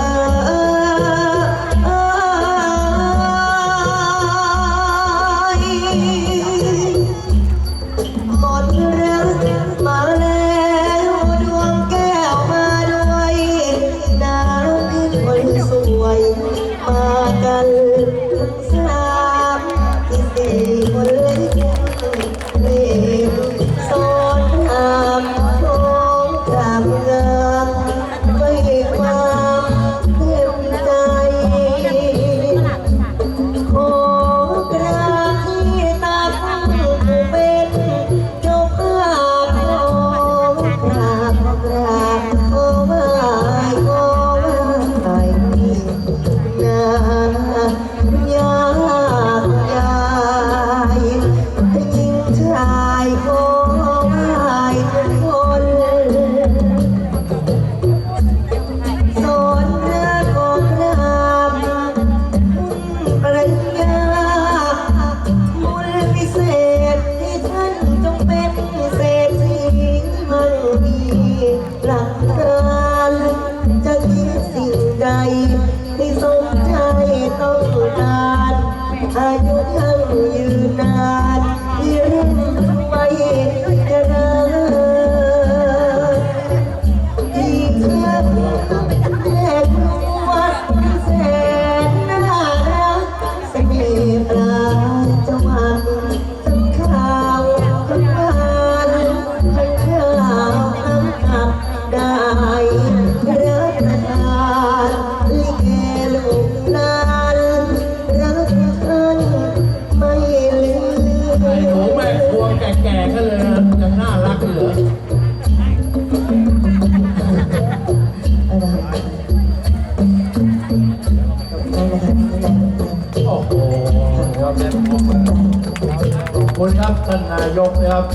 คุณครับท่านนายกนะครับ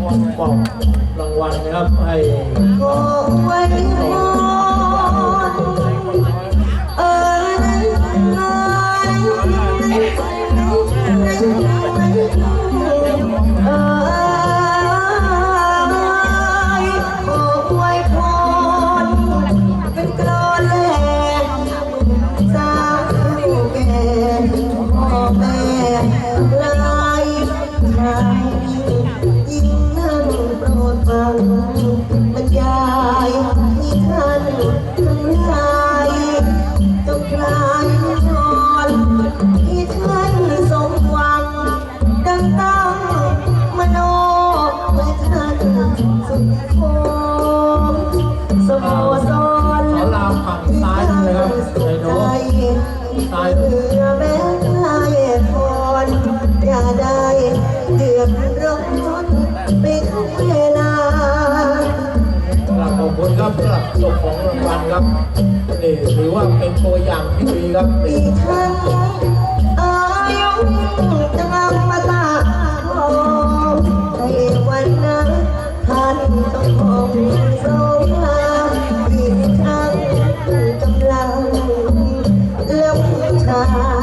มอบรางวัลนะครับให้ จบของรางวัลครับนี่ถือว่าเป็นตัวอย่างที่ดีครับปีทั้งอายุกำลังมาตาทองในวันนั้นท่านต้องคงโศกาอีกครั้งกำลังเลี้ยงชา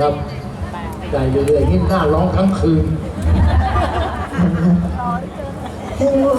นะครับได้เรื่อยๆที่นหน้าร้องทั้งคืน เห็นไหม